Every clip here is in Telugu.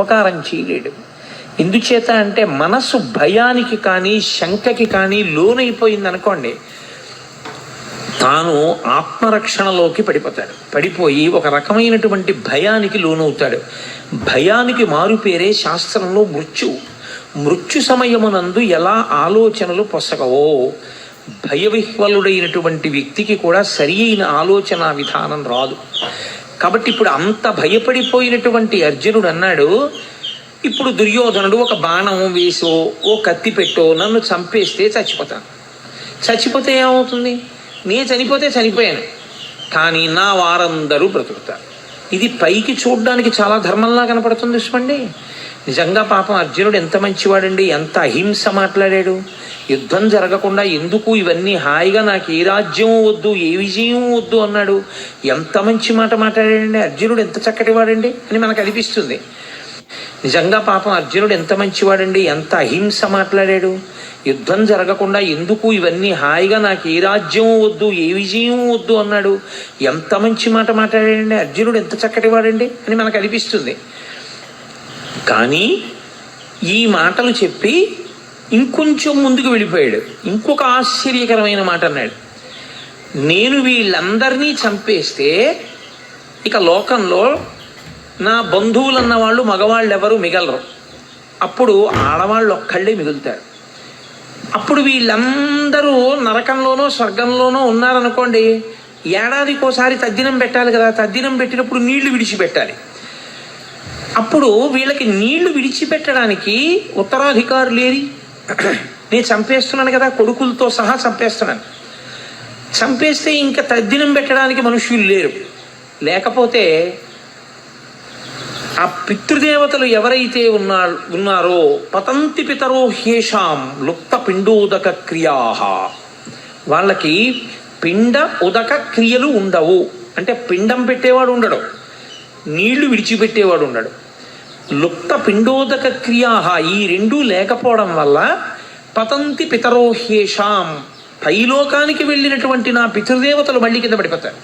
ఉపకారం చేయలేడు. ఎందుచేత అంటే మనసు భయానికి కానీ శంకకి కానీ లోనైపోయింది అనుకోండి తాను ఆత్మరక్షణలోకి పడిపోతాడు. పడిపోయి ఒక రకమైనటువంటి భయానికి లోనవుతాడు. భయానికి మారుపేరే శాస్త్రంలో మృత్యు. మృత్యు సమయమునందు ఎలా ఆలోచనలు పొసగవో భయవిహ్వలుడైనటువంటి వ్యక్తికి కూడా సరి అయిన ఆలోచన విధానం రాదు. కాబట్టి ఇప్పుడు అంత భయపడిపోయినటువంటి అర్జునుడు అన్నాడు ఇప్పుడు దుర్యోధనుడు ఒక బాణం వేసో ఓ కత్తి పెట్టో నన్ను చంపేస్తే చచ్చిపోతాను. చచ్చిపోతే ఏమవుతుంది? నేను చనిపోతే చనిపోయాను కానీ నా వారందరూ బ్రతుకుతారు. ఇది పైకి చూడడానికి చాలా ధర్మంలా కనపడుతుంది చూసుకోండి నిజంగా పాపం అర్జునుడు ఎంత మంచివాడండి? ఎంత అహింస మాట్లాడాడు? యుద్ధం జరగకుండా ఎందుకు ఇవన్నీ హాయిగా నాకు ఏ రాజ్యం వద్దు ఏ విజయం వద్దు అన్నాడు. ఎంత మంచి మాట మాట్లాడాడండి? అర్జునుడు ఎంత చక్కటి వాడండి అని మనకు అనిపిస్తుంది. నిజంగా పాపం అర్జునుడు ఎంత మంచివాడండి? ఎంత అహింస మాట్లాడాడు? యుద్ధం జరగకుండా ఎందుకు ఇవన్నీ హాయిగా నాకు ఏ రాజ్యం వద్దు ఏ విజయం వద్దు అన్నాడు. ఎంత మంచి మాట మాట్లాడాడండి? అర్జునుడు ఎంత చక్కటి వాడండి అని మనకు అనిపిస్తుంది. కానీ ఈ మాటలు చెప్పి ఇంకొంచెం ముందుకు వెళ్ళిపోయాడు. ఇంకొక ఆశ్చర్యకరమైన మాట అన్నాడు. నేను వీళ్ళందరినీ చంపేస్తే ఇక లోకంలో నా బంధువులన్న వాళ్ళు మగవాళ్ళు ఎవరు మిగలరు. అప్పుడు ఆడవాళ్ళు ఒక్కళ్ళే మిగులుతారు. అప్పుడు వీళ్ళందరూ నరకంలోనో స్వర్గంలోనో ఉన్నారనుకోండి ఏడాదికోసారి తద్దినం పెట్టాలి కదా. తద్దినం పెట్టినప్పుడు నీళ్ళు విడిచిపెట్టాలి. అప్పుడు వీళ్ళకి నీళ్ళు విడిచిపెట్టడానికి ఉత్తరాధికారు లేరి నేను చంపేస్తున్నాను కదా కొడుకులతో సహా చంపేస్తున్నాను. చంపేస్తే ఇంకా తద్దినం పెట్టడానికి మనుషులు లేరు. లేకపోతే ఆ పితృదేవతలు ఎవరైతే ఉన్నా ఉన్నారో పతంతి పితరో హేషాం లుప్త పిండోదక క్రియా వాళ్ళకి పిండ ఉదక క్రియలు ఉండవు. అంటే పిండం పెట్టేవాడు ఉండడు. నీళ్ళు విడిచిపెట్టేవాడు ఉండడు. లుప్త పిండోదక క్రియా ఈ రెండూ లేకపోవడం వల్ల పతంతి పితరోహ్యేషాం పైలోకానికి వెళ్ళినటువంటి నా పితృదేవతలు మళ్ళీ కింద పడిపోతారు.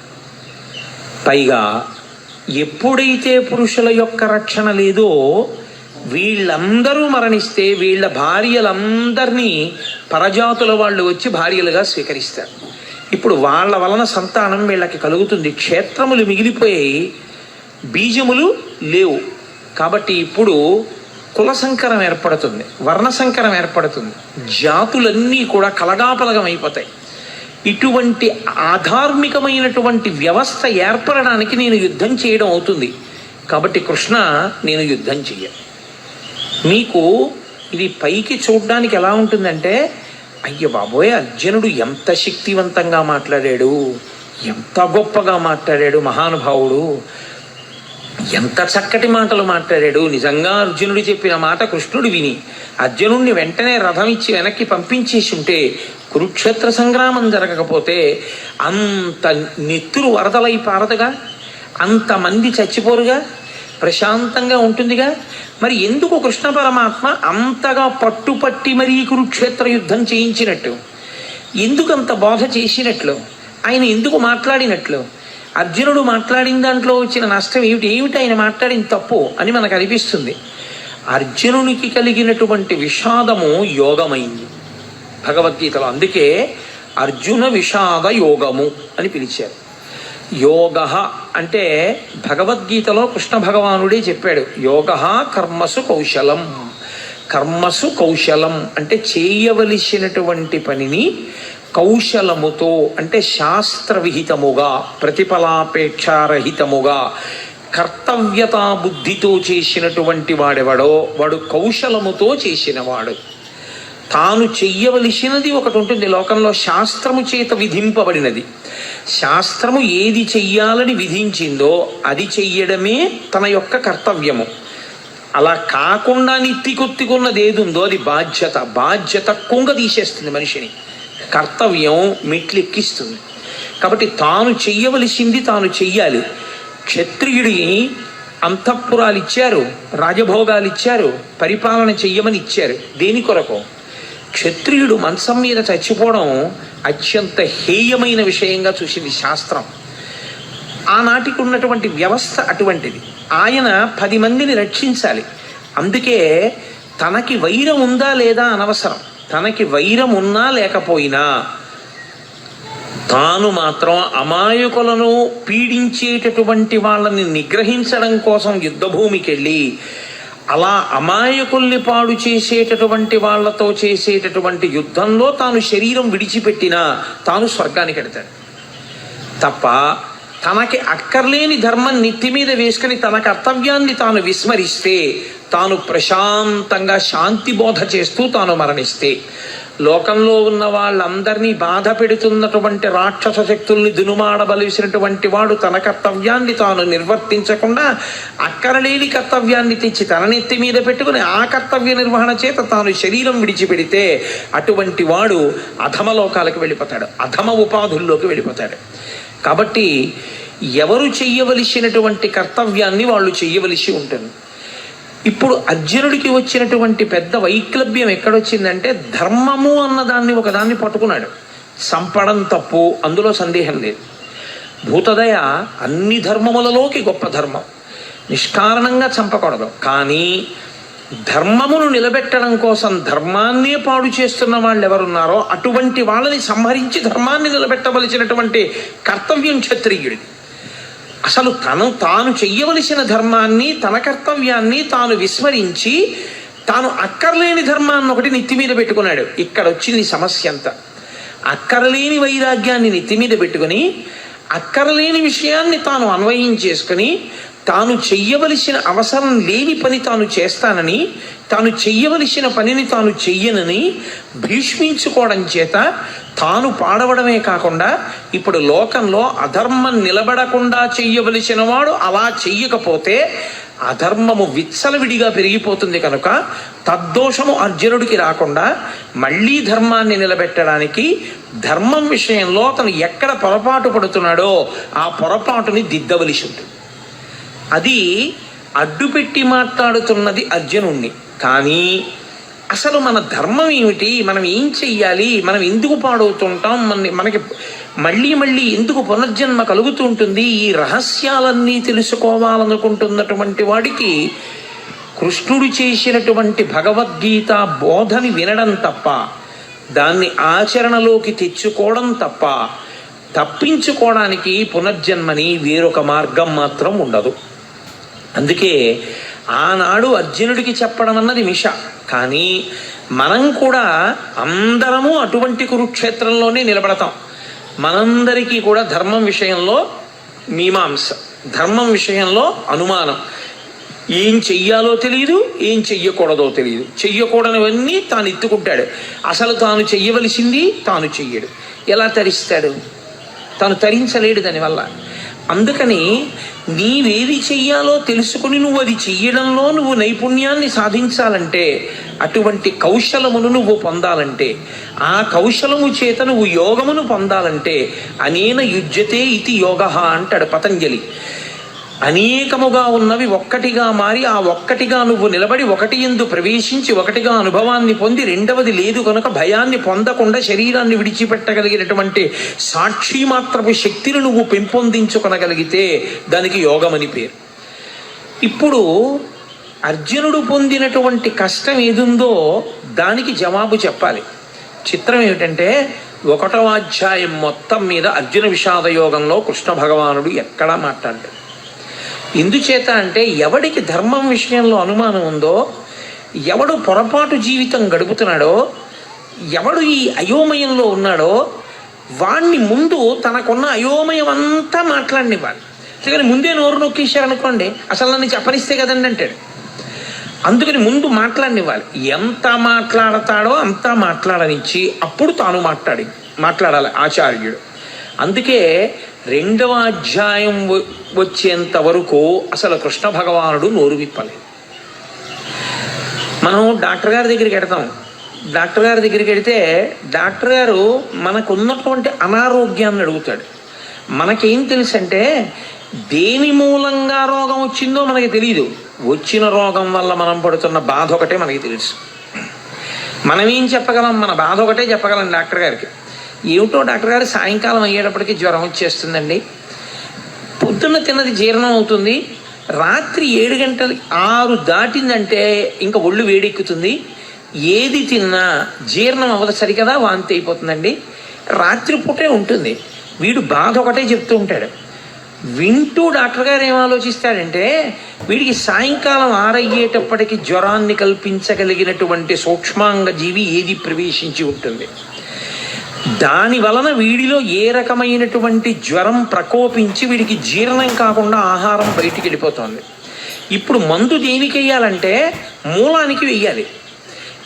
పైగా ఎప్పుడైతే పురుషుల యొక్క రక్షణ లేదో వీళ్ళందరూ మరణిస్తే వీళ్ళ భార్యలందరినీ పరజాతుల వాళ్ళు వచ్చి భార్యలుగా స్వీకరిస్తారు. ఇప్పుడు వాళ్ళ వలన సంతానం వీళ్ళకి కలుగుతుంది. క్షేత్రములు మిగిలిపోయి బీజములు లేవు. కాబట్టి ఇప్పుడు కుల సంకరం ఏర్పడుతుంది వర్ణ సంకరం ఏర్పడుతుంది. జాతులన్నీ కూడా కలగాపలగం అయిపోతాయి. ఇటువంటి ఆధార్మికమైనటువంటి వ్యవస్థ ఏర్పడడానికి నేను యుద్ధం చేయడం అవుతుంది. కాబట్టి కృష్ణ నేను యుద్ధం చెయ్య. మీకు ఇది పైకి చూడడానికి ఎలా ఉంటుందంటే అయ్య బాబోయ్ అర్జునుడు ఎంత శక్తివంతంగా మాట్లాడాడు ఎంత గొప్పగా మాట్లాడాడు మహానుభావుడు. ఎంత చక్కటి మాటలు మాట్లాడాడు. నిజంగా అర్జునుడు చెప్పిన మాట కృష్ణుడు విని అర్జునుడిని వెంటనే రథం ఇచ్చి వెనక్కి పంపించేసి ఉంటే కురుక్షేత్ర సంగ్రామం జరగకపోతే అంత నెత్తురు వరదలై పారదుగా అంతమంది చచ్చిపోరుగా ప్రశాంతంగా ఉంటుందిగా. మరి ఎందుకు కృష్ణ పరమాత్మ అంతగా పట్టుపట్టి మరీ కురుక్షేత్ర యుద్ధం చేయించినట్టు? ఎందుకు అంత బోధ చేసినట్లు? ఆయన ఎందుకు మాట్లాడినట్లు? అర్జునుడు మాట్లాడిన దాంట్లో వచ్చిన నష్టం ఏమిటి? ఏమిటి ఆయన మాట్లాడిన తప్పు అని మనకు అనిపిస్తుంది. అర్జునునికి కలిగినటువంటి విషాదము యోగమైంది. భగవద్గీతలో అందుకే అర్జున విషాద యోగము అని పిలిచారు. యోగ అంటే భగవద్గీతలో కృష్ణ భగవానుడే చెప్పాడు. యోగ కర్మసు కౌశలం. కర్మసు కౌశలం అంటే చేయవలసినటువంటి పనిని కౌశలముతో అంటే శాస్త్రవిహితముగా ప్రతిఫలాపేక్షారహితముగా కర్తవ్యతా బుద్ధితో చేసినటువంటి వాడెవడో వాడు కౌశలముతో చేసినవాడు. తాను చెయ్యవలసినది ఒకటి ఉంటుంది లోకంలో శాస్త్రము చేత విధింపబడినది. శాస్త్రము ఏది చెయ్యాలని విధించిందో అది చెయ్యడమే తన యొక్క కర్తవ్యము. అలా కాకుండా నెత్తికొత్తికున్నది ఏది ఉందో అది బాధ్యత. బాధ్యత కుంగ తీసేస్తుంది మనిషిని. కర్తవ్యం మెట్లెక్కిస్తుంది. కాబట్టి తాను చెయ్యవలసింది తాను చెయ్యాలి. క్షత్రియుడిని అంతఃపురాలు ఇచ్చారు రాజభోగాలు ఇచ్చారు పరిపాలన చెయ్యమని ఇచ్చారు దేని కొరకు? క్షత్రియుడు మంచం మీద చచ్చిపోవడం అత్యంత హేయమైన విషయంగా చూసింది శాస్త్రం. ఆనాటికి ఉన్నటువంటి వ్యవస్థ అటువంటిది. ఆయన పది మందిని రక్షించాలి. అందుకే తనకి వైరం ఉందా లేదా అనవసరం. తనకి వైరం ఉన్నా లేకపోయినా తాను మాత్రం అమాయకులను పీడించేటటువంటి వాళ్ళని నిగ్రహించడం కోసం యుద్ధభూమికి వెళ్ళి అలా అమాయకుల్ని పాడు చేసేటటువంటి వాళ్ళతో చేసేటటువంటి యుద్ధంలో తాను శరీరం విడిచిపెట్టినా తాను స్వర్గానికి వెడతాడు తప్ప తనకి అక్కర్లేని ధర్మం నెత్తి మీద వేసుకుని తన కర్తవ్యాన్ని తాను విస్మరిస్తే తాను ప్రశాంతంగా శాంతి బోధ చేస్తూ తాను మరణిస్తే. లోకంలో ఉన్న వాళ్ళందరినీ బాధ పెడుతున్నటువంటి రాక్షస శక్తుల్ని దునుమాడవలసినటువంటి వాడు తన కర్తవ్యాన్ని తాను నిర్వర్తించకుండా అక్కరలేని కర్తవ్యాన్ని తెచ్చి తన నెత్తి మీద పెట్టుకుని ఆ కర్తవ్య నిర్వహణ చేత తాను శరీరం విడిచిపెడితే అటువంటి వాడు అధమ లోకాలకు వెళ్ళిపోతాడు. అధమ ఉపాధుల్లోకి వెళ్ళిపోతాడు. కాబట్టి ఎవరు చెయ్యవలసినటువంటి కర్తవ్యాన్ని వాళ్ళు చెయ్యవలసి ఉంటుంది. ఇప్పుడు అర్జునుడికి వచ్చినటువంటి పెద్ద వైక్లభ్యం ఎక్కడొచ్చిందంటే ధర్మము అన్నదాన్ని ఒకదాన్ని పట్టుకున్నాడు. సంపడం తప్పు అందులో సందేహం లేదు. భూతదయ అన్ని ధర్మములలోకి గొప్ప ధర్మం. నిష్కారణంగా చంపకూడదు. కానీ ధర్మమును నిలబెట్టడం కోసం ధర్మాన్నే పాడు చేస్తున్న వాళ్ళు ఎవరున్నారో అటువంటి వాళ్ళని సంహరించి ధర్మాన్ని నిలబెట్టవలసినటువంటి కర్తవ్యం క్షత్రియుడిది అసలు తను తాను చెయ్యవలసిన ధర్మాన్ని తన కర్తవ్యాన్ని తాను విస్మరించి తాను అక్కర్లేని ధర్మాన్ని ఒకటి నెత్తి మీద పెట్టుకున్నాడు. ఇక్కడ వచ్చింది సమస్య అంతా. అక్కరలేని వైరాగ్యాన్ని నెత్తి మీద పెట్టుకుని అక్కరలేని విషయాన్ని తాను అన్వయం చేసుకుని తాను చెయ్యవలసిన అవసరం లేని పని తాను చేస్తానని తాను చెయ్యవలసిన పనిని తాను చెయ్యనని భీష్మించుకోవడం చేత తాను పాడవడమే కాకుండా ఇప్పుడు లోకంలో అధర్మం నిలబడకుండా చెయ్యవలసిన వాడు అలా చెయ్యకపోతే అధర్మము విచ్చలవిడిగా పెరిగిపోతుంది కనుక తద్దోషము అర్జునుడికి రాకుండా మళ్ళీ ధర్మాన్ని నిలబెట్టడానికి ధర్మం విషయంలో అతను ఎక్కడ పొరపాటు పడుతున్నాడో ఆ పొరపాటుని దిద్దవలసి ఉంటుంది. అది అడ్డుపెట్టి మాట్లాడుతున్నది అర్జునుణ్ణి. కానీ అసలు మన ధర్మం ఏమిటి? మనం ఏం చెయ్యాలి? మనం ఎందుకు పాడవుతుంటాం? మన మనకి మళ్ళీ మళ్ళీ ఎందుకు పునర్జన్మ కలుగుతుంటుంది? ఈ రహస్యాలన్నీ తెలుసుకోవాలనుకుంటున్నటువంటి వాడికి కృష్ణుడు చేసినటువంటి భగవద్గీత బోధని వినడం తప్ప దాన్ని ఆచరణలోకి తెచ్చుకోవడం తప్ప తప్పించుకోవడానికి పునర్జన్మని వేరొక మార్గం మాత్రం ఉండదు. అందుకే ఆనాడు అర్జునుడికి చెప్పడం అన్నది మిష. కానీ మనం కూడా అందరము అటువంటి కురుక్షేత్రంలోనే నిలబడతాం. మనందరికీ కూడా ధర్మం విషయంలో మీమాంస ధర్మం విషయంలో అనుమానం. ఏం చెయ్యాలో తెలియదు ఏం చెయ్యకూడదో తెలియదు చెయ్యకూడనివన్నీ తాను ఎత్తుకుంటాడు. అసలు తాను చెయ్యవలసింది తాను చెయ్యడు. ఎలా తరిస్తాడు? తాను తరించలేడు దానివల్ల. అందుకని నీవేది చెయ్యాలో తెలుసుకుని నువ్వు అది చెయ్యడంలో నువ్వు నైపుణ్యాన్ని సాధించాలంటే అటువంటి కౌశలమును నువ్వు పొందాలంటే ఆ కౌశలము చేత నువ్వు యోగమును పొందాలంటే అనేన యుజ్యతే ఇది యోగ అంటాడు పతంజలి. అనేకముగా ఉన్నవి ఒక్కటిగా మారి ఆ ఒక్కటిగా నువ్వు నిలబడి ఒకటి ఎందు ప్రవేశించి ఒకటిగా అనుభవాన్ని పొంది రెండవది లేదు కనుక భయాన్ని పొందకుండా శరీరాన్ని విడిచిపెట్టగలిగినటువంటి సాక్షి మాత్రపు శక్తిని నువ్వు పెంపొందించుకొనగలిగితే దానికి యోగమని పేరు. ఇప్పుడు అర్జునుడు పొందినటువంటి కష్టం ఏదుందో దానికి జవాబు చెప్పాలి. చిత్రం ఏమిటంటే ఒకటవ అధ్యాయం మొత్తం మీద అర్జున విషాద యోగంలో కృష్ణ భగవానుడు ఎక్కడా మాట్లాడలేదు. ఎందుచేత అంటే ఎవడికి ధర్మం విషయంలో అనుమానం ఉందో ఎవడు పొరపాటు జీవితం గడుపుతున్నాడో ఎవడు ఈ అయోమయంలో ఉన్నాడో వాణ్ణి ముందు తనకున్న అయోమయం అంతా మాట్లాడినివ్వాలి. అందుకని ముందే నోరు నొక్కేశారనుకోండి అసలు నన్ను చెప్పనిస్తే కదండి అంటాడు. అందుకని ముందు మాట్లాడనివ్వాలి. ఎంత మాట్లాడతాడో అంతా మాట్లాడనిచ్చి అప్పుడు తాను మాట్లాడి మాట్లాడాలి ఆచార్యుడు. అందుకే రెండవ అధ్యాయం వ- వచ్చేంత వరకు అసలు కృష్ణ భగవానుడు నోరు విప్పలేదు. మనం డాక్టర్ గారి దగ్గరికి వెడతాం డాక్టర్ గారి దగ్గరికి వెడితే డాక్టర్ గారు మనకున్నటువంటి అనారోగ్యాన్ని అడుగుతాడు. మనకేం తెలుసు అంటే దేని మూలంగా రోగం వచ్చిందో మనకి తెలియదు వచ్చిన రోగం వల్ల మనం పడుతున్న బాధ ఒకటే మనకి తెలుసు. మనమేం చెప్పగలం? మన బాధ ఒకటే చెప్పగలం డాక్టర్ గారికి. ఏమిటో డాక్టర్ గారు సాయంకాలం అయ్యేటప్పటికి జ్వరం వచ్చేస్తుందండి. పొద్దున్న తిన్నది జీర్ణం అవుతుంది. రాత్రి ఏడు గంటలు ఆరు దాటిందంటే ఇంకా ఒళ్ళు వేడెక్కుతుంది. ఏది తిన్నా జీర్ణం అవ్వదు సరికదా? వాంతి అయిపోతుందండి. రాత్రిపూటే ఉంటుంది. వీడు బాధ ఒకటే చెప్తూ ఉంటాడు. వింటూ డాక్టర్ గారు ఏం ఆలోచిస్తాడంటే వీడికి సాయంకాలం ఆరయ్యేటప్పటికి జ్వరాన్ని కల్పించగలిగినటువంటి సూక్ష్మాంగ జీవి ఏది ప్రవేశించి ఉంటుంది? దాని వలన వీడిలో ఏ రకమైనటువంటి జ్వరం ప్రకోపించి వీడికి జీర్ణం కాకుండా ఆహారం బయటికి వెళ్ళిపోతుంది. ఇప్పుడు మందు దేనికి వెయ్యాలంటే మూలానికి వెయ్యాలి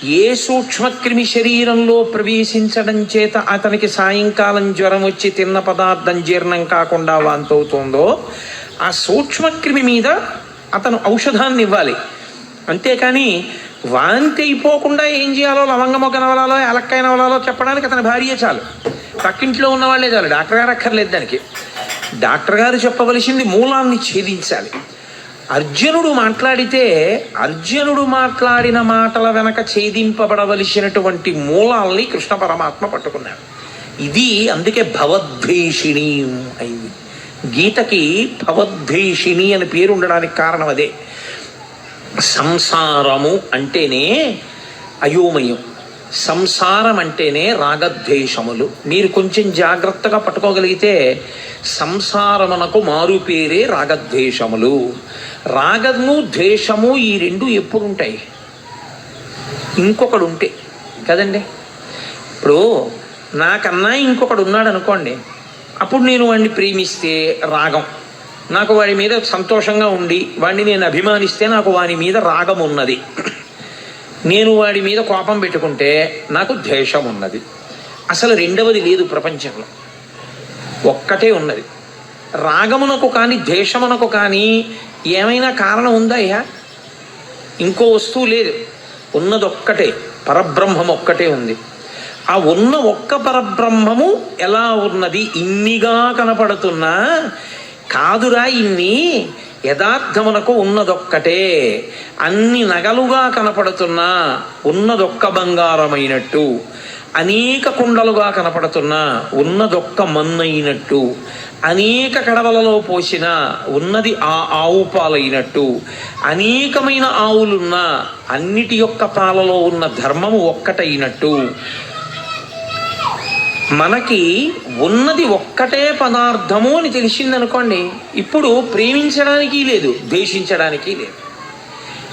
ఏ సూక్ష్మక్రిమి శరీరంలో ప్రవేశించడం చేత అతనికి సాయంకాలం జ్వరం వచ్చి తిన్న పదార్థం జీర్ణం కాకుండా వాంతవుతుందో ఆ సూక్ష్మక్రిమి మీద అతను ఔషధాన్ని ఇవ్వాలి. అంతేకాని వాంతి అయిపోకుండా ఏం చేయాలో? లవంగమొగ్గ నవలాలో ఎలక్కాయ నవలాలో చెప్పడానికి అతని భార్య చాలు. పక్కింట్లో ఉన్న వాళ్ళే చాలు. డాక్టర్ గారు అక్కర్లేదు దానికి. డాక్టర్ గారు చెప్పవలసింది మూలాన్ని ఛేదించాలి. అర్జునుడు మాట్లాడితే అర్జునుడు మాట్లాడిన మాటల వెనక ఛేదింపబడవలసినటువంటి మూలాల్ని కృష్ణ పరమాత్మ పట్టుకున్నాడు. ఇది అందుకే భవద్భీషిణి అయింది. గీతకి భవద్భీషిణి అని పేరు ఉండడానికి కారణం అదే. సంసారము అంటేనే అయోమయం. సంసారం అంటేనే రాగద్వేషములు. మీరు కొంచెం జాగ్రత్తగా పట్టుకోగలిగితే సంసారమునకు మారు పేరే రాగద్వేషములు. రాగము ద్వేషము ఈ రెండు ఎప్పుడు ఉంటాయి ఇంకొకడు ఉంటే కదండి? ఇప్పుడు నాకన్నా ఇంకొకడు ఉన్నాడు అనుకోండి అప్పుడు నేను వాడిని ప్రేమిస్తే రాగం. నాకు వాడి మీద సంతోషంగా ఉండి వాడిని నేను అభిమానిస్తే నాకు వాడి మీద రాగం ఉన్నది. నేను వాడి మీద కోపం పెట్టుకుంటే నాకు ద్వేషం ఉన్నది. అసలు రెండవది లేదు ప్రపంచంలో. ఒక్కటే ఉన్నది. రాగమునకు కానీ ద్వేషమునకు కానీ ఏమైనా కారణం ఉందా అయ్యా ఇంకో వస్తువు లేదు. ఉన్నదొక్కటే పరబ్రహ్మం ఒక్కటే ఉంది. ఆ ఉన్న ఒక్క పరబ్రహ్మము ఎలా ఉన్నది? ఇన్నిగా కనపడుతున్నా కాదురా ఇన్ని యథార్థమునకు ఉన్నదొక్కటే. అన్ని నగలుగా కనపడుతున్నా ఉన్నదొక్క బంగారమైనట్టు. అనేక కుండలుగా కనపడుతున్నా ఉన్నదొక్క మన్నైనట్టు. అనేక కడవలలో పోసిన ఉన్నది ఆ ఆవు పాలైనట్టు. అనేకమైన ఆవులున్నా అన్నిటి యొక్క పాలలో ఉన్న ధర్మము ఒక్కటైనట్టు. మనకి ఉన్నది ఒక్కటే పదార్థము అని తెలిసిందనుకోండి ఇప్పుడు ప్రేమించడానికి లేదు ద్వేషించడానికి లేదు.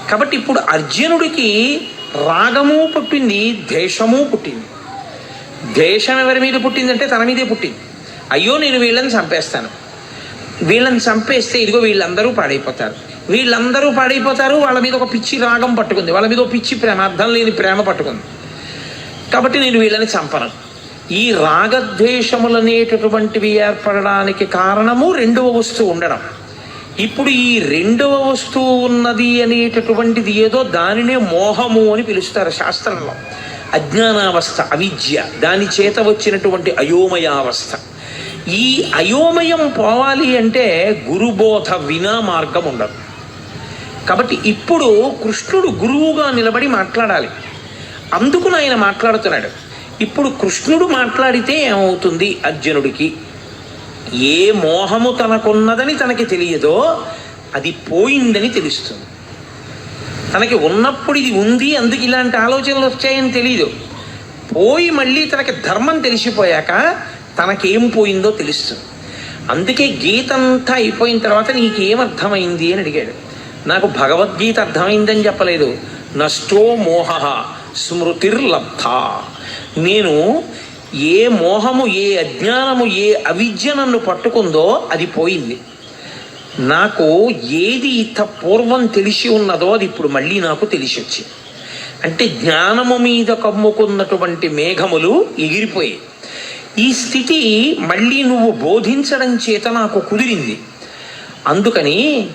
కాబట్టి ఇప్పుడు అర్జునుడికి రాగము పుట్టింది ద్వేషము పుట్టింది. ద్వేషం ఎవరి మీద పుట్టిందంటే తన మీదే పుట్టింది. అయ్యో నేను వీళ్ళని చంపేస్తాను. వీళ్ళని చంపేస్తే ఇదిగో వీళ్ళందరూ పాడైపోతారు. వీళ్ళందరూ పాడైపోతారు వాళ్ళ మీద ఒక పిచ్చి రాగం పట్టుకుంది వాళ్ళ మీద ఒక పిచ్చి ప్రేమ అర్థం లేని ప్రేమ పట్టుకుంది. కాబట్టి నేను వీళ్ళని చంపను. ఈ రాగద్వేషములనేటటువంటివి ఏర్పడడానికి కారణము రెండవ వస్తువు ఉండడం. ఇప్పుడు ఈ రెండవ వస్తువు ఉన్నది అనేటటువంటిది ఏదో దానినే మోహము అని పిలుస్తారు శాస్త్రంలో. అజ్ఞానావస్థ అవిద్య దాని చేత వచ్చినటువంటి అయోమయావస్థ. ఈ అయోమయం పోవాలి అంటే గురుబోధ వినా మార్గం ఉండదు. కాబట్టి ఇప్పుడు కృష్ణుడు గురువుగా నిలబడి మాట్లాడాలి. అందుకు ఆయన మాట్లాడుతున్నాడు. ఇప్పుడు కృష్ణుడు మాట్లాడితే ఏమవుతుంది? అర్జునుడికి ఏ మోహము తనకున్నదని తనకి తెలియదో అది పోయిందని తెలుస్తుంది. తనకి ఉన్నప్పుడు ఇది ఉంది అందుకు ఇలాంటి ఆలోచనలు వచ్చాయని తెలియదు పోయి మళ్ళీ తనకి ధర్మం తెలిసిపోయాక తనకేం పోయిందో తెలుస్తుంది. అందుకే గీత అంతా అయిపోయిన తర్వాత నీకేం అర్థమైంది అని అడిగాడు. నాకు భగవద్గీత అర్థమైందని చెప్పలేదు. నష్టో మోహ స్మృతిర్లబ్ధ. నేను ఏ మోహము ఏ అజ్ఞానము ఏ అవిద్య నన్ను పట్టుకుందో అది పోయింది. నాకు ఏది ఇంత పూర్వం తెలిసి ఉన్నదో అది ఇప్పుడు మళ్ళీ నాకు తెలిసి వచ్చింది అంటే జ్ఞానము మీద కమ్ముకున్నటువంటి మేఘములు ఎగిరిపోయాయి. ఈ స్థితి మళ్ళీ నువ్వు బోధించడం చేత నాకు కుదిరింది. అందుకని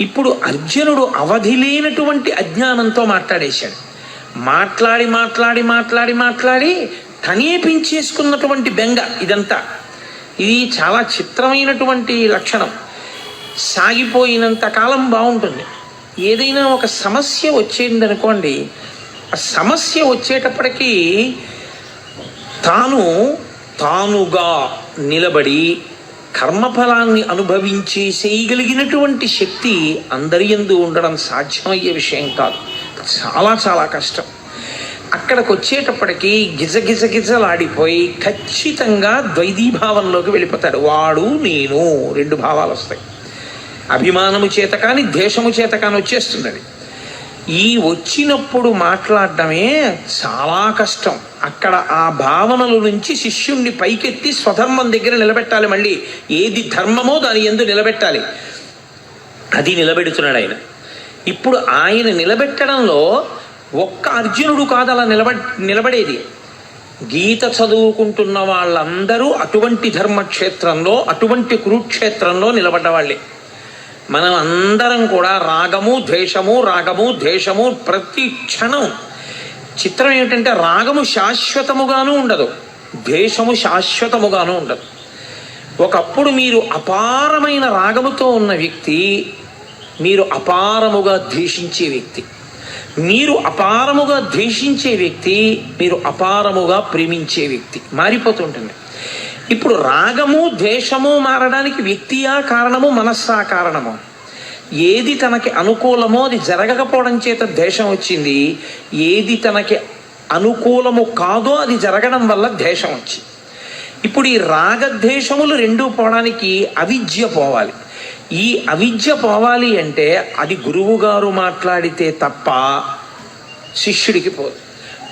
ఇప్పుడు అర్జునుడు అవధి లేనటువంటి అజ్ఞానంతో మాట్లాడేశాడు. మాట్లాడి మాట్లాడి మాట్లాడి మాట్లాడి తనే పెంచేసుకున్నటువంటి బెంగ ఇదంతా. ఇది చాలా చిత్రమైనటువంటి లక్షణం. సాగిపోయినంత కాలం బాగుంటుంది. ఏదైనా ఒక సమస్య వచ్చిందనుకోండి ఆ సమస్య వచ్చేటప్పటికీ తాను తానుగా నిలబడి కర్మఫలాన్ని అనుభవించి చేయగలిగినటువంటి శక్తి అందరి ఎందు ఉండడం సాధ్యమయ్యే విషయం కాదు. చాలా చాలా కష్టం. అక్కడికి వచ్చేటప్పటికి గిజగిజగిజలాడిపోయి ఖచ్చితంగా ద్వైదీభావంలోకి వెళ్ళిపోతాడు. వాడు నేను రెండు భావాలు వస్తాయి అభిమానము చేత కానీ ద్వేషము చేత కానీ వచ్చేస్తుంది అది ఈ వచ్చినప్పుడు మాట్లాడడమే చాలా కష్టం. అక్కడ ఆ భావనల నుంచి శిష్యుణ్ణి పైకెత్తి స్వధర్మం దగ్గర నిలబెట్టాలి మళ్ళీ. ఏది ధర్మమో దాని ఎందు నిలబెట్టాలి. అది నిలబెడుతున్నాడు ఆయన. ఇప్పుడు ఆయన నిలబెట్టడంలో ఒక్క అర్జునుడు కాదు అలా నిలబ నిలబడేది. గీత చదువుకుంటున్న వాళ్ళందరూ అటువంటి ధర్మక్షేత్రంలో అటువంటి కురుక్షేత్రంలో నిలబడ్డవాళ్ళే. మనం అందరం కూడా రాగము ద్వేషము రాగము ద్వేషము ప్రతి క్షణం. చిత్రం ఏమిటంటే రాగము శాశ్వతముగాను ఉండదు ద్వేషము శాశ్వతముగాను ఉండదు. ఒకప్పుడు మీరు అపారమైన రాగముతో ఉన్న వ్యక్తి మీరు అపారముగా ద్వేషించే వ్యక్తి. మీరు అపారముగా ద్వేషించే వ్యక్తి మీరు అపారముగా ప్రేమించే వ్యక్తి. మారిపోతుంటుంది. ఇప్పుడు రాగము ద్వేషము మారడానికి వ్యక్తియా కారణము మనస్సా కారణము? ఏది తనకి అనుకూలమో అది జరగకపోవడం చేత ద్వేషం వచ్చింది. ఏది తనకి అనుకూలము కాదో అది జరగడం వల్ల ద్వేషం వచ్చింది. ఇప్పుడు ఈ రాగద్వేషములు రెండూ పోవడానికి అవిద్య పోవాలి. ఈ అవిద్య పోవాలి అంటే అది గురువుగారు మాట్లాడితే తప్ప శిష్యుడికి పోదు.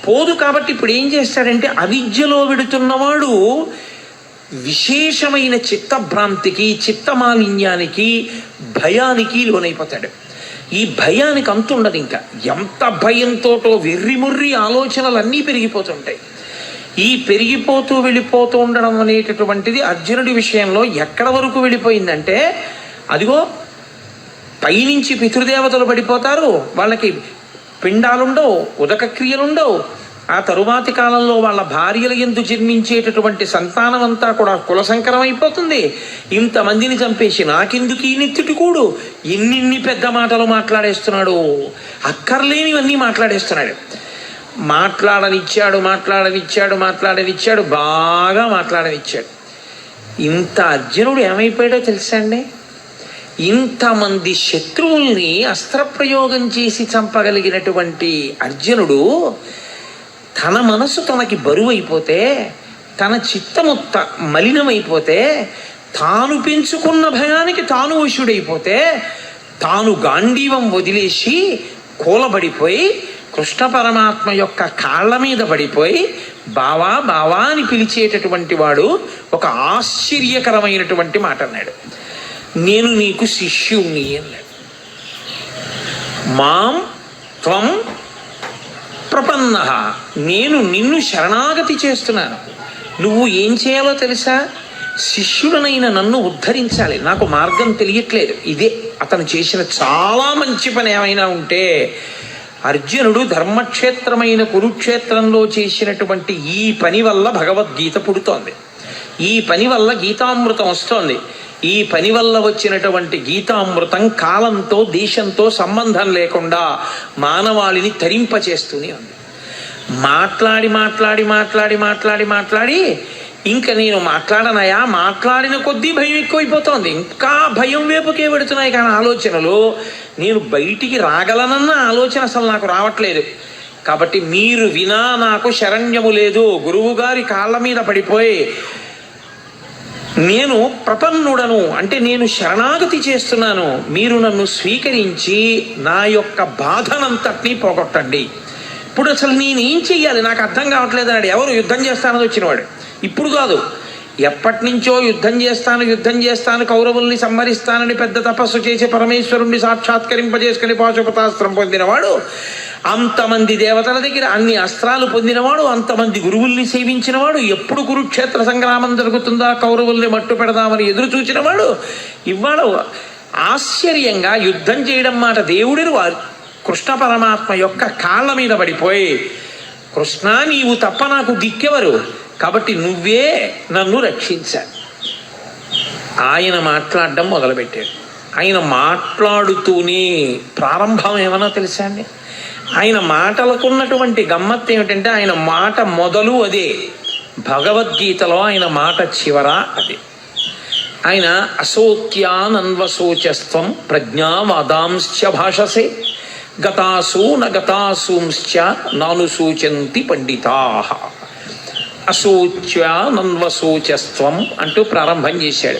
పోదు కాబట్టి ఇప్పుడు ఏం చేస్తాడంటే అవిద్యలో విడుతున్నవాడు విశేషమైన చిత్తభ్రాంతికి చిత్తమాలిన్యానికి భయానికి లోనైపోతాడు. ఈ భయానికి అంతుండదు ఇంకా. ఎంత భయంతోటో వెర్రిముర్రి ఆలోచనలు అన్నీ పెరిగిపోతుంటాయి. ఈ పెరిగిపోతూ వెళ్ళిపోతూ ఉండడం అనేటటువంటిది అర్జునుడి విషయంలో ఎక్కడ వరకు వెళ్ళిపోయిందంటే అదిగో పైనుంచి పితృదేవతలు పడిపోతారు. వాళ్ళకి పిండాలుండవు ఉదక క్రియలుండవు. ఆ తరువాతి కాలంలో వాళ్ళ భార్యల ఎందు జన్మించేటటువంటి సంతానం అంతా కూడా కులసంకరం అయిపోతుంది ఇంతమందిని చంపేసి నాకెందుకు ఈ నెత్తిటి కూడు? ఎన్నిన్ని పెద్ద మాటలు మాట్లాడేస్తున్నాడు. అక్కర్లేనివన్నీ మాట్లాడేస్తున్నాడు. మాట్లాడనిచ్చాడు మాట్లాడనిచ్చాడు మాట్లాడనిచ్చాడు బాగా మాట్లాడనిచ్చాడు. ఇంత అర్జునుడు ఏమైపోయాడో తెలుసా అండి? ఇంతమంది శత్రువుల్ని అస్త్రప్రయోగం చేసి చంపగలిగినటువంటి అర్జునుడు తన మనసు తనకి బరువు అయిపోతే తన చిత్తము త మలినమైపోతే తాను పెంచుకున్న భయానికి తాను వశుడైపోతే తాను గాంధీవం వదిలేసి కూలబడిపోయి కృష్ణ పరమాత్మ యొక్క కాళ్ళ మీద పడిపోయి బావా బావా అని పిలిచేటటువంటి వాడు ఒక ఆశ్చర్యకరమైనటువంటి మాట అన్నాడు నేను నీకు శిష్యుణ్ణి అన్నాడు. మాం త్వం ప్రపన్న. నేను నిన్ను శరణాగతి చేస్తున్నాను. నువ్వు ఏం చేయాలో తెలుసా? శిష్యుడనైన నన్ను ఉద్ధరించాలి. నాకు మార్గం తెలియట్లేదు. ఇదే అతను చేసిన చాలా మంచి పని ఏమైనా ఉంటే అర్జునుడు ధర్మక్షేత్రమైన కురుక్షేత్రంలో చేసినటువంటి ఈ పని వల్ల భగవద్గీత పుడుతోంది. ఈ పని వల్ల గీతామృతం వస్తోంది. ఈ పని వల్ల వచ్చినటువంటి గీతామృతం కాలంతో దేశంతో సంబంధం లేకుండా మానవాళిని తరింపచేస్తూనే ఉంది. మాట్లాడి మాట్లాడి మాట్లాడి మాట్లాడి మాట్లాడి ఇంకా నేను మాట్లాడనయా? మాట్లాడిన కొద్దీ భయం ఎక్కువైపోతోంది. ఇంకా భయం వేపుకే పెడుతున్నాయి కానీ ఆలోచనలు. నేను బయటికి రాగలనన్న ఆలోచన అసలు నాకు రావట్లేదు. కాబట్టి మీరు వినా నాకు శరణ్యము లేదు. గురువుగారి కాళ్ళ మీద పడిపోయి నేను ప్రపన్నుడను అంటే నేను శరణాగతి చేస్తున్నాను. మీరు నన్ను స్వీకరించి నా యొక్క బాధనంతటినీ పోగొట్టండి. ఇప్పుడు అసలు నేనేం చెయ్యాలి? నాకు అర్థం కావట్లేదు అన్నాడు ఎవరు యుద్ధం చేస్తానని వచ్చినవాడు? ఇప్పుడు కాదు. ఎప్పటి నుంచో యుద్ధం చేస్తాను యుద్ధం చేస్తాను కౌరవుల్ని సంహరిస్తానని పెద్ద తపస్సు చేసి పరమేశ్వరుణ్ణి సాక్షాత్కరింపజేసుకుని పాశుపతాస్త్రం పొందినవాడు అంతమంది దేవతల దగ్గర అన్ని అస్త్రాలు పొందినవాడు అంతమంది గురువుల్ని సేవించినవాడు ఎప్పుడు కురుక్షేత్ర సంగ్రామం జరుగుతుందా కౌరవుల్ని మట్టు పెడదామని ఎదురు చూచినవాడు ఇవాళ ఆశ్చర్యంగా యుద్ధం చేయడం మాట దేవుడిని వారు కృష్ణ పరమాత్మ యొక్క కాళ్ళ మీద పడిపోయి కృష్ణ నీవు తప్ప నాకు దిక్కెవరు? కాబట్టి నువ్వే నన్ను రక్షించాలి ఆయన మాట్లాడడం మొదలుపెట్టాడు. ఆయన మాట్లాడుతూనే ప్రారంభం ఏమన్నా తెలుసా అండి? ఆయన మాటలకున్నటువంటి గమ్మత్ గమ్మత్తు ఏమిటంటే ఆయన మాట మొదలు అదే. భగవద్గీతలో ఆయన మాట చివర అదే. ఆయన అశోక్యానన్వశోచస్త్వం ప్రజ్ఞావాదాంశ్చ భాషసే. గతాసూ నగతాసూంశ్చ నానుసూచంతి పండితా. అశోచ్యానన్వశోచస్త్వం అంటూ ప్రారంభం చేశాడు.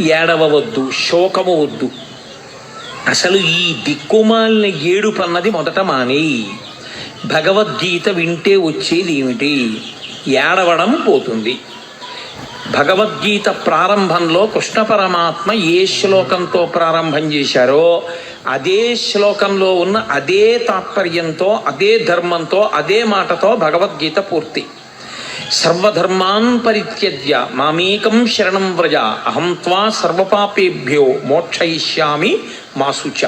ఏడవవద్దు శోకము వద్దు అసలు ఈ దిక్కుమాలిన ఏడుపు అన్నది మొదట మాని. భగవద్గీత వింటే వచ్చేది ఏమిటి ఏడవడం పోతుంది. భగవద్గీత ప్రారంభంలో కృష్ణ పరమాత్మ ఏ శ్లోకంతో ప్రారంభం చేశారో అదే శ్లోకంలో ఉన్న అదే తాత్పర్యంతో అదే ధర్మంతో అదే మాటతో భగవద్గీత పూర్తి. సర్వధర్మాన్ పరిత్యజ్య. మామేకం శరణం వ్రజ. అహం త్వా సర్వపాపేభ్యో మోక్షయిష్యామి మాసుచ.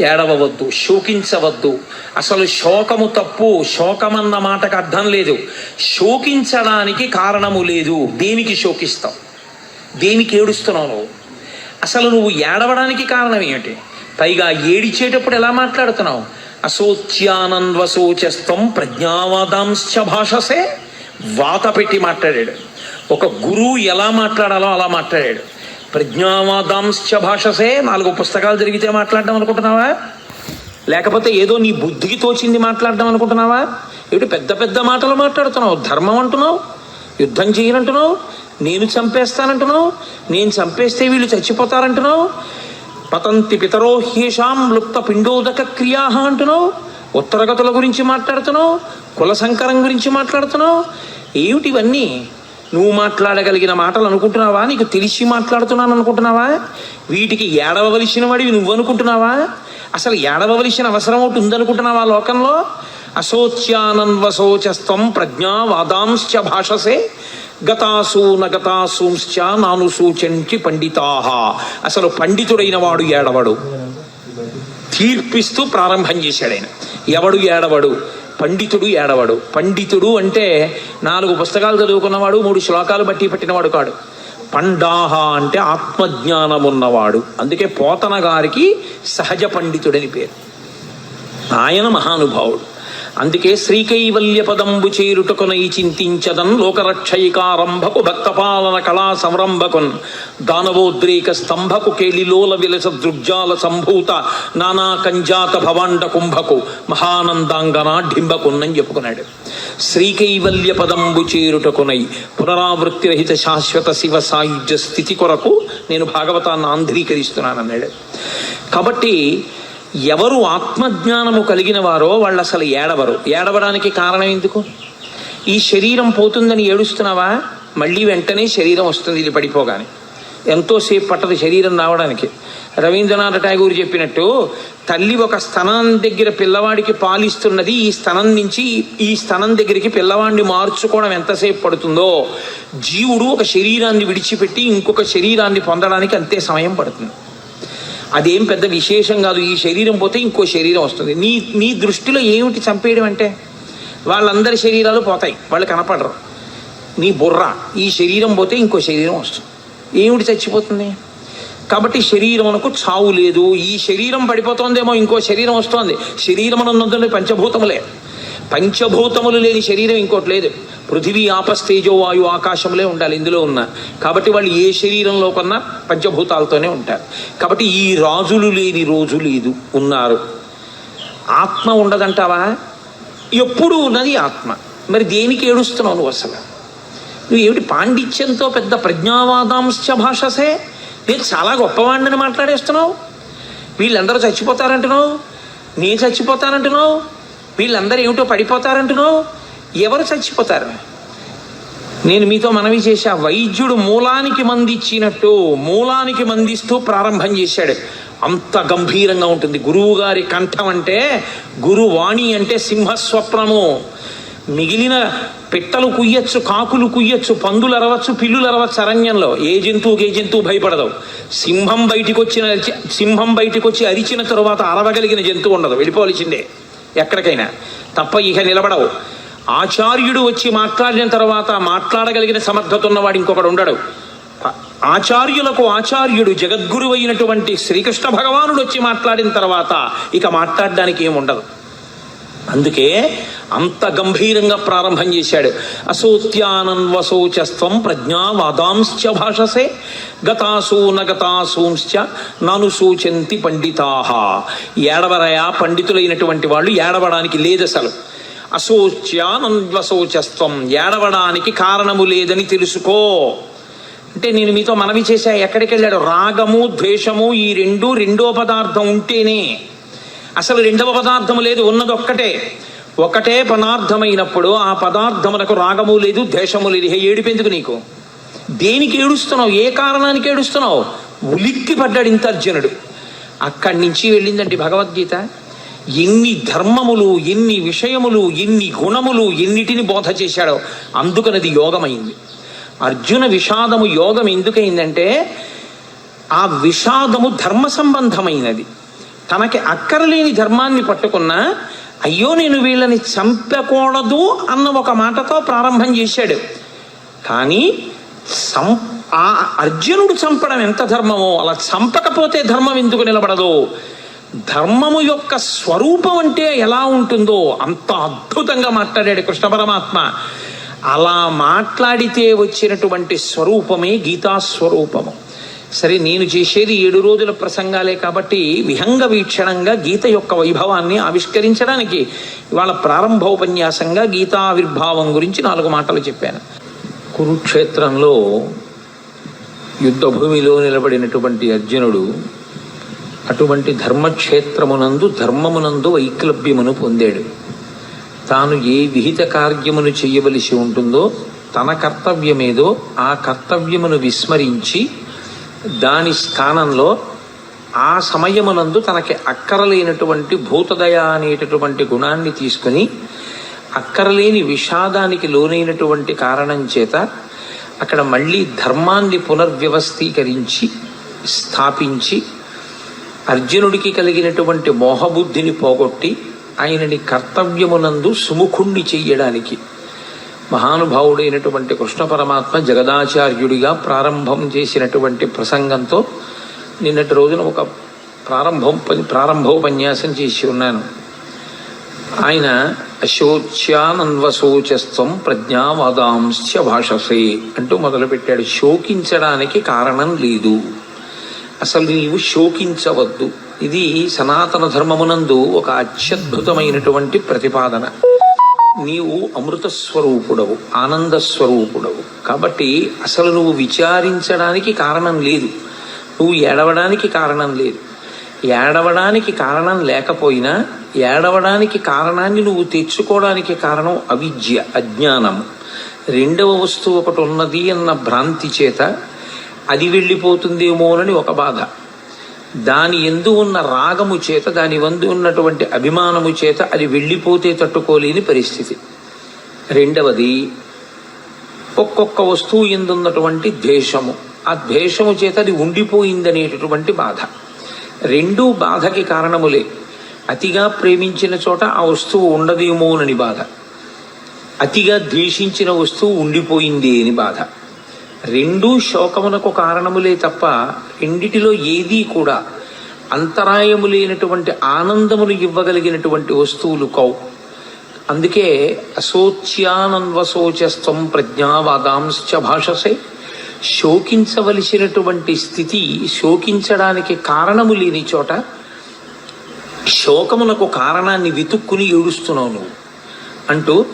ఏడవవద్దు శోకించవద్దు. అసలు శోకము తప్పు. శోకమన్న మాటకు అర్థం లేదు. శోకించడానికి కారణము లేదు. దేనికి శోకిస్తావు? దేనికి ఏడుస్తున్నావు నువ్వు? అసలు నువ్వు ఏడవడానికి కారణం ఏమిటి? పైగా ఏడిచేటప్పుడు ఎలా మాట్లాడుతున్నావు? అశోచ్యానంద్వశోచస్తం ప్రజ్ఞావాదాంశ భాషసే. వాత పెట్టి మాట్లాడాడు. ఒక గురువు ఎలా మాట్లాడాలో అలా మాట్లాడాడు. ప్రజ్ఞావాదాంశ భాషసే నాలుగు పుస్తకాలు జరిగితే మాట్లాడడం అనుకుంటున్నావా? లేకపోతే ఏదో నీ బుద్ధికి తోచింది మాట్లాడడం అనుకుంటున్నావా? ఏమిటి పెద్ద పెద్ద మాటలు మాట్లాడుతున్నావు? ధర్మం అంటున్నావు? యుద్ధం చేయనంటున్నావు? నేను చంపేస్తానంటున్నావు? నేను చంపేస్తే వీళ్ళు చచ్చిపోతారంటున్నావు? పతంతి పితరోహ్యేషాం లుప్త పిండోదక క్రియా అంటున్నావు? ఉత్తరగతుల గురించి మాట్లాడుతున్నావు కుల సంకరం గురించి మాట్లాడుతున్నావు ఏమిటి ఇవన్నీ? నువ్వు మాట్లాడగలిగిన మాటలు అనుకుంటున్నావా? నీకు తెలిసి మాట్లాడుతున్నాను అనుకుంటున్నావా? వీటికి ఏడవవలసిన వాడివి నువ్వు అనుకుంటున్నావా? అసలు ఏడవవలసిన అవసరం ఒకటి ఉందనుకుంటున్నావా లోకంలో? అశోచ్యానందశోచస్తం ప్రజ్ఞావాదాంశ్చ భాషసే గతాసు నగతాసూంశ్చ నానుసూచంచి అసలు పండితుడైన వాడు ఏడవడు. తీర్పిస్తూ ప్రారంభం చేశాడు ఆయన. ఎవడు ఏడవడు? పండితుడు ఏడవడు. పండితుడు అంటే నాలుగు పుస్తకాలు చదువుకున్నవాడు మూడు శ్లోకాలు బట్టి పట్టినవాడు కాడు. పండాహ అంటే ఆత్మజ్ఞానం ఉన్నవాడు అందుకే పోతన గారికి సహజ పండితుడని పేరు. ఆయన మహానుభావుడు. అందుకే శ్రీకైవల్య పదంబు చేరుటకునై చింతించదన్ లోకరక్షయికారంభకు భక్తపాలన కళా సంరంభకున్ దానవోద్రేక స్తంభకు కేళిలోల విలస దృగ్జాల సంభూత నానా కంజాత భవాండ కుంభకు మహానందాంగనాఢింబకున్నని చెప్పుకున్నాడు శ్రీకైవల్య పదంబు చేరుటకునై పునరావృత్తి రహిత శాశ్వత శివ సాయుధ్య స్థితి కొరకు నేను భాగవతాన్ని ఆంధ్రీకరిస్తున్నానన్నాడు. కాబట్టి ఎవరు ఆత్మజ్ఞానము కలిగిన వారో వాళ్ళు అసలు ఏడవరు. ఏడవడానికి కారణం ఎందుకు? ఈ శరీరం పోతుందని ఏడుస్తున్నావా? మళ్ళీ వెంటనే శరీరం వస్తుంది ఇది పడిపోగానే. ఎంతోసేపు పట్టదు శరీరం రావడానికి. రవీంద్రనాథ్ ఠాగూర్ చెప్పినట్టు తల్లి ఒక స్థనం దగ్గర పిల్లవాడికి పాలిస్తున్నది ఈ స్థనం నుంచి ఈ స్థనం దగ్గరికి పిల్లవాడిని మార్చుకోవడం ఎంతసేపు పడుతుందో జీవుడు ఒక శరీరాన్ని విడిచిపెట్టి ఇంకొక శరీరాన్ని పొందడానికి అంతే సమయం పడుతుంది. అదేం పెద్ద విశేషం కాదు. ఈ శరీరం పోతే ఇంకో శరీరం వస్తుంది. నీ నీ దృష్టిలో ఏమిటి చంపేయడం అంటే? వాళ్ళందరి శరీరాలు పోతాయి. వాళ్ళు కనపడరు. నీ బుర్ర. ఈ శరీరం పోతే ఇంకో శరీరం వస్తుంది. ఏమిటి చచ్చిపోతుంది? కాబట్టి శరీరమునకు చావు లేదు. ఈ శరీరం పడిపోతుందేమో ఇంకో శరీరం వస్తుంది. శరీరం అన్నది పంచభూతములే. పంచభూతములు లేని శరీరం ఇంకోటి లేదు. పృథివీ ఆపస్తేజో వాయు ఆకాశములే ఉండాలి ఇందులో ఉన్న. కాబట్టి వాళ్ళు ఏ శరీరంలో కన్నా పంచభూతాలతోనే ఉంటారు. కాబట్టి ఈ రాజులు లేని రోజు లేదు ఉన్నారు. ఆత్మ ఉండదంటావా? ఎప్పుడు ఉన్నది ఆత్మ. మరి దేనికి ఏడుస్తున్నావు నువ్వు అసలు? నువ్వు ఏమిటి పాండిత్యంతో పెద్ద ప్రజ్ఞావాదాంశ భాషసే? నేను చాలా గొప్పవాడిని మాట్లాడేస్తున్నావు. వీళ్ళందరూ చచ్చిపోతారంటున్నావు. నేను చచ్చిపోతానంటున్నావు. వీళ్ళందరూ ఏమిటో పడిపోతారంటున్నావు? ఎవరు చచ్చిపోతారు? నేను మీతో మనవి చేశా వైద్యుడు మూలానికి మందిచ్చినట్టు మూలానికి మందిస్తూ ప్రారంభం చేశాడు. అంత గంభీరంగా ఉంటుంది. గురువు గారి కంఠం అంటే గురువాణి అంటే సింహస్వప్నము. మిగిలిన పిట్టలు కుయ్యచ్చు కాకులు కుయ్యొచ్చు పందులు అరవచ్చు పిల్లులు అరవచ్చు అరణ్యంలో. ఏ జంతువుకి ఏ జంతువు భయపడదు. సింహం బయటికి వచ్చిన సింహం బయటికి వచ్చి అరిచిన తరువాత అరవగలిగిన జంతువు ఉండదు. వెళ్ళిపోవలసిందే. ఎక్కడికైనా. తప్ప ఇక నిలబడవు. ఆచార్యుడు వచ్చి మాట్లాడిన తర్వాత మాట్లాడగలిగిన సమర్థత ఉన్నవాడు ఇంకొకడు ఉండడు. ఆచార్యులకు ఆచార్యుడు జగద్గురు అయినటువంటి శ్రీకృష్ణ భగవానుడు వచ్చి మాట్లాడిన తర్వాత ఇక మాట్లాడడానికి ఉండదు అందుకే అంత గంభీరంగా ప్రారంభం చేశాడు. అసోత్యానన్వశోచస్వం ప్రజ్ఞావాదాంశ్చ భాషసే గతాసూ నగతాసూంశ్చ నను సూచంతి పండితాహ ఏడవరయా పండితులైనటువంటి వాళ్ళు ఏడవడానికి లేదు అసలు అశోచ్యానన్వశోచస్వం ఏడవడానికి కారణము లేదని తెలుసుకో. అంటే నేను మీతో మనవి చేశా ఎక్కడికి వెళ్ళాడు రాగము ద్వేషము ఈ రెండు రెండో పదార్థం ఉంటేనే. అసలు రెండవ పదార్థము లేదు ఉన్నది ఒక్కటే ఒకటే పదార్థమైనప్పుడు ఆ పదార్థమునకు రాగము లేదు ద్వేషము లేదు. హే ఏడిపెందుకు నీకు? దేనికి ఏడుస్తున్నావు? ఏ కారణానికి ఏడుస్తున్నావు? ఉలిక్కి పడ్డాడు ఇంత అర్జునుడు అక్కడి నుంచి వెళ్ళిందండి భగవద్గీత. ఎన్ని ధర్మములు ఎన్ని విషయములు ఎన్ని గుణములు ఎన్నిటిని బోధ చేశాడో అందుకనది యోగమైంది. అర్జున విషాదము యోగం ఎందుకైందంటే ఆ విషాదము ధర్మ సంబంధమైనది. తనకి అక్కరలేని ధర్మాన్ని పట్టుకున్న అయ్యో నేను వీళ్ళని చంపకూడదు అన్న ఒక మాటతో ప్రారంభం చేశాడు. కానీ సం ఆ అర్జునుడు చంపడం ఎంత ధర్మమో అలా చంపకపోతే ధర్మం ఎందుకు నిలబడదు? ధర్మము యొక్క స్వరూపం అంటే ఎలా ఉంటుందో అంత అద్భుతంగా మాట్లాడాడు కృష్ణ పరమాత్మ. అలా మాట్లాడితే వచ్చినటువంటి స్వరూపమే గీతా స్వరూపము సరే నేను చేసేది ఏడు రోజుల ప్రసంగాలే కాబట్టి విహంగ వీక్షణంగా గీత యొక్క వైభవాన్ని ఆవిష్కరించడానికి ఇవాళ ప్రారంభోపన్యాసంగా గీతావిర్భావం గురించి నాలుగు మాటలు చెప్పాను. కురుక్షేత్రంలో యుద్ధ భూమిలో నిలబడినటువంటి అర్జునుడు అటువంటి ధర్మక్షేత్రమునందు ధర్మమునందు వైక్లభ్యమును పొందాడు. తాను ఏ విహిత కార్యమును చేయవలసి ఉంటుందో తన కర్తవ్యమేదో ఆ కర్తవ్యమును విస్మరించి దాని స్థానంలో ఆ సమయమునందు తనకి అక్కరలేనటువంటి భూతదయ అనేటటువంటి గుణాన్ని తీసుకుని అక్కరలేని విషాదానికి లోనైనటువంటి కారణం చేత అక్కడ మళ్ళీ ధర్మాన్ని పునర్వ్యవస్థీకరించి స్థాపించి అర్జునుడికి కలిగినటువంటి మోహబుద్ధిని పోగొట్టి ఆయనని కర్తవ్యమునందు సుముఖుణ్ణి చెయ్యడానికి మహానుభావుడైనటువంటి కృష్ణ పరమాత్మ జగదాచార్యుడిగా ప్రారంభం చేసినటువంటి ప్రసంగంతో నిన్నటి రోజున ఒక ప్రారంభం ప్రారంభోపన్యాసం చేసి ఉన్నాను. ఆయన అశోచ్యానన్వశోచస్వం ప్రజ్ఞావాదాంశ్య భాషసే అంటూ మొదలుపెట్టాడు. శోకించడానికి కారణం లేదు. అసలు నీవు శోకించవద్దు. ఇది సనాతన ధర్మమునందు ఒక అత్యద్భుతమైనటువంటి ప్రతిపాదన. నీవు అమృత స్వరూపుడవు ఆనంద స్వరూపుడవు. కాబట్టి అసలు నువ్వు విచారించడానికి కారణం లేదు. నువ్వు ఏడవడానికి కారణం లేదు. ఏడవడానికి కారణం లేకపోయినా ఏడవడానికి కారణాన్ని నువ్వు తెచ్చుకోవడానికి కారణం అవిద్య అజ్ఞానము రెండవ వస్తువు ఒకటి ఉన్నది అన్న భ్రాంతి చేత అది వెళ్ళిపోతుందేమోనని ఒక బాధ. దాని ఎందు ఉన్న రాగము చేత దాని వందు ఉన్నటువంటి అభిమానము చేత అది వెళ్ళిపోతే తట్టుకోలేని పరిస్థితి. రెండవది ఒక్కొక్క వస్తువు ఎందున్నటువంటి ద్వేషము. ఆ ద్వేషము చేత అది ఉండిపోయిందనేటటువంటి బాధ. రెండూ బాధకి కారణములే. అతిగా ప్రేమించిన చోట ఆ వస్తువు ఉండదేమోనని బాధ. అతిగా ద్వేషించిన వస్తువు ఉండిపోయింది అని బాధ. రెండూ శోకమునకు కారణములే తప్ప రెండిటిలో ఏదీ కూడా అంతరాయము లేనటువంటి ఆనందములు ఇవ్వగలిగినటువంటి వస్తువులు కౌ. అందుకే అశోచ్యానన్వశోచస్వం ప్రజ్ఞావాదాంశ్చ భాషసే. శోకించవలసినటువంటి స్థితి శోకించడానికి కారణము లేని చోట శోకమునకు కారణాన్ని వెతుక్కుని ఏడుస్తున్నావు నువ్వు. అంటూ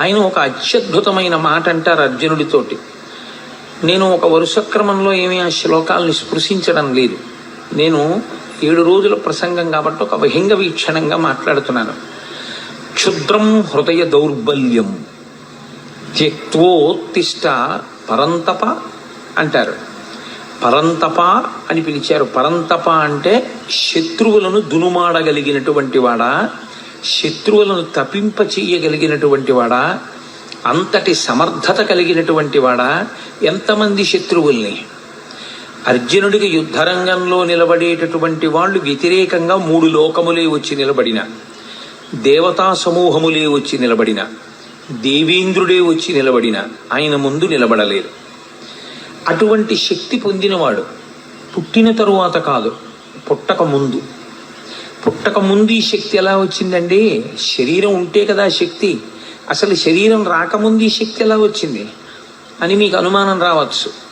ఆయన ఒక అత్యద్భుతమైన మాట అంటారు అర్జునుడితోటి. నేను ఒక వరుస క్రమంలో ఏమీ ఆ శ్లోకాలను స్పృశించడం లేదు. నేను ఏడు రోజుల ప్రసంగం కాబట్టి ఒక బహింగ వీక్షణంగా మాట్లాడుతున్నాను. క్షుద్రం హృదయ దౌర్బల్యం త్యక్వోత్తిష్ట పరంతప అంటారు. పరంతప అని పిలిచారు. పరంతప అంటే శత్రువులను దునుమాడగలిగినటువంటి వాడా శత్రువులను తప్పింప చేయగలిగినటువంటి వాడా అంతటి సమర్థత కలిగినటువంటి వాడా ఎంతమంది శత్రువుల్ని? అర్జునుడికి యుద్ధరంగంలో నిలబడేటటువంటి వాళ్ళు వ్యతిరేకంగా మూడు లోకములే వచ్చి నిలబడిన దేవతా సమూహములే వచ్చి నిలబడిన దేవేంద్రుడే వచ్చి నిలబడిన ఆయన ముందు నిలబడలేరు అటువంటి శక్తి పొందినవాడు పుట్టిన తరువాత కాదు పుట్టక ముందు. పుట్టక ముందు ఈ శక్తి ఎలా వచ్చిందండి శరీరం ఉంటే కదా శక్తి అసలు శరీరం రాకముందు ఈ శక్తి ఎలా వచ్చింది? అని మీకు అనుమానం రావచ్చు.